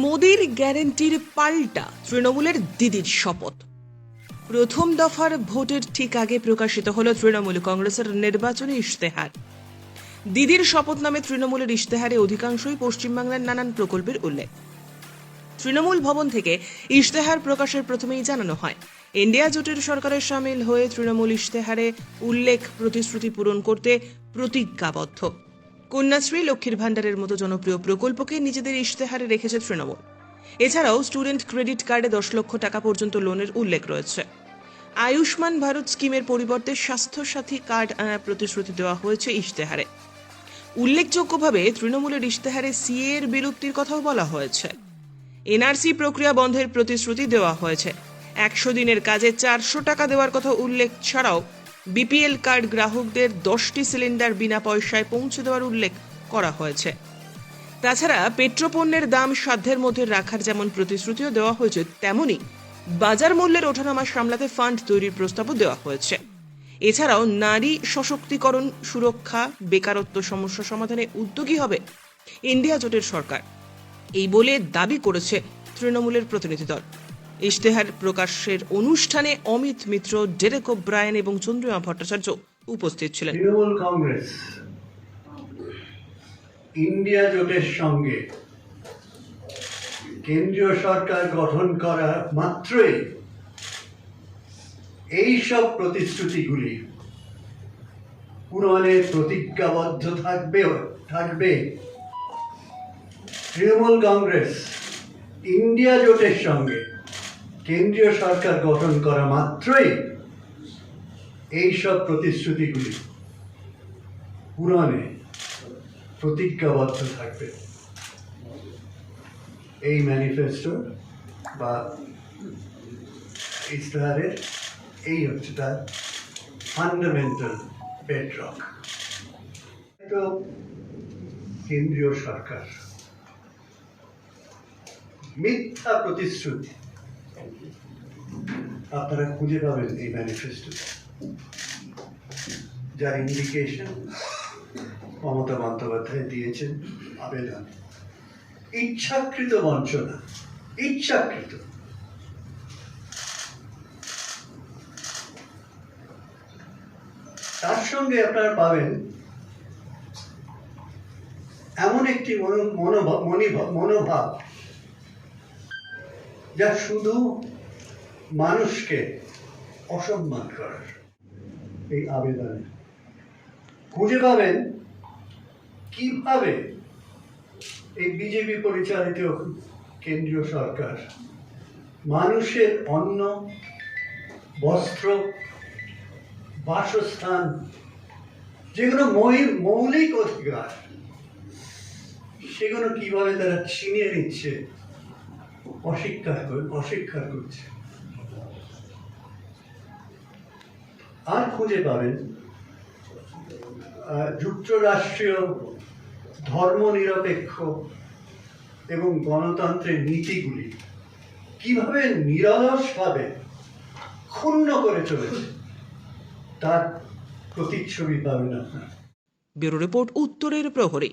মোদির গ্যারেন্টির পাল্টা তৃণমূলের দিদির শপথ। প্রথম দফার ভোটের ঠিক আগে প্রকাশিত হল তৃণমূল কংগ্রেসের নির্বাচনী ইশতেহার। দিদির শপথ নামে তৃণমূলের ইশতেহারে অধিকাংশই পশ্চিমবাংলার নানান প্রকল্পের উল্লেখ। তৃণমূল ভবন থেকে ইশতেহার প্রকাশের প্রথমেই জানানো হয়, ইন্ডিয়া জোটের সরকারের সামিল হয়ে তৃণমূল ইশতেহারে উল্লেখ প্রতিশ্রুতি পূরণ করতে প্রতিজ্ঞাবদ্ধ। কন্যাশ্রী লক্ষ্মীর ভাণ্ডারের মতো জনপ্রিয় প্রকল্পকে নিজেদের ইশতেহারে রেখেছে তৃণমূল। এছাড়াও স্টুডেন্ট ক্রেডিট কার্ডে দশ লক্ষ টাকা পর্যন্ত লোনের উল্লেখ রয়েছে। আয়ুষ্মান ভারত স্কিমের পরিবর্তে স্বাস্থ্যসাথী কার্ড আনার প্রতিশ্রুতি দেওয়া হয়েছে ইশতেহারে। উল্লেখযোগ্যভাবে তৃণমূলের ইশতেহারে সিএ এর বিলুপ্তির কথাও বলা হয়েছে। এনআরসি প্রক্রিয়া বন্ধের প্রতিশ্রুতি দেওয়া হয়েছে। একশো দিনের কাজে চারশো টাকা দেওয়ার কথা উল্লেখ ছাড়াও বিপিএল কার্ড গ্রাহকদের দশটি সিলিন্ডার বিনা পয়সায় পৌঁছে দেওয়ার উল্লেখ করা হয়েছে। তাছাড়া পেট্রোপণ্যের দাম সাধ্যের মধ্যে রাখার যেমন প্রতিশ্রুতিও দেওয়া হয়েছে, তেমনি বাজার মূল্যের ওঠানামা সামলাতে ফান্ড তৈরির প্রস্তাবও দেওয়া হয়েছে। এছাড়াও নারী সশক্তিকরণ, সুরক্ষা, বেকারত্ব সমস্যা সমাধানে উদ্যোগী হবে ইন্ডিয়া জোটের সরকার। এই বলে দাবি করেছে তৃণমূলের প্রতিনিধি দল। ইশতেহার প্রকাশের অনুষ্ঠানে অমিত মিত্র, ডেরেক ব্রায়ন এবং চন্দ্রিমা ভট্টাচার্য উপস্থিত ছিলেন। তৃণমূল কংগ্রেস, ইন্ডিয়া জোটের সঙ্গে কেন্দ্রীয় সরকার গঠন করা মাত্রই এই সব প্রতিশ্রুতিগুলি পূরণে প্রতিজ্ঞাবদ্ধ থাকবে থাকবে। তৃণমূল কংগ্রেস, ইন্ডিয়া জোটের সঙ্গে কেন্দ্রীয় সরকার গঠন করা মাত্রই এই সব প্রতিশ্রুতিগুলি পূরণে প্রতিজ্ঞাবদ্ধ থাকবে। এই ম্যানিফেস্টো বা ইস্তাহারের এই হচ্ছে তার ফান্ডামেন্টাল বেডরক তো কেন্দ্রীয় সরকার মিথ্যা প্রতিশ্রুতি আপনারা খুঁজে পাবেন এই ম্যানিফেস্টোতে যার ইন্ডিকেশন মমতা বন্দ্যোপাধ্যায় দিয়েছেন আবেদন। ইচ্ছাকৃত বঞ্চনা, ইচ্ছাকৃত। তার সঙ্গে আপনারা পাবেন এমন একটি মনো- মনিভাব মনোভাব, যা শুধু মানুষকে অসম্মান করার এই আবেদনে। খুঁজে পাবেন কীভাবে এই বিজেপি পরিচালিত কেন্দ্রীয় সরকার মানুষের অন্ন, বস্ত্র, বাসস্থান, যেগুলো মৌলিক মৌলিক অধিকার, সেগুলো কীভাবে তারা ছিনিয়ে নিচ্ছে, অস্বীকার করে অস্বীকার করছে? আর খুঁজে পাবেন যুক্তরাষ্ট্রীয় ধর্মনিরপেক্ষ এবং গণতন্ত্রের নীতিগুলি কীভাবে নিরলসভাবে ক্ষুণ্ণ করে চলেছে, তার প্রতিচ্ছবি পাবেন আপনার। ব্যুরো রিপোর্ট উত্তরের প্রহরী।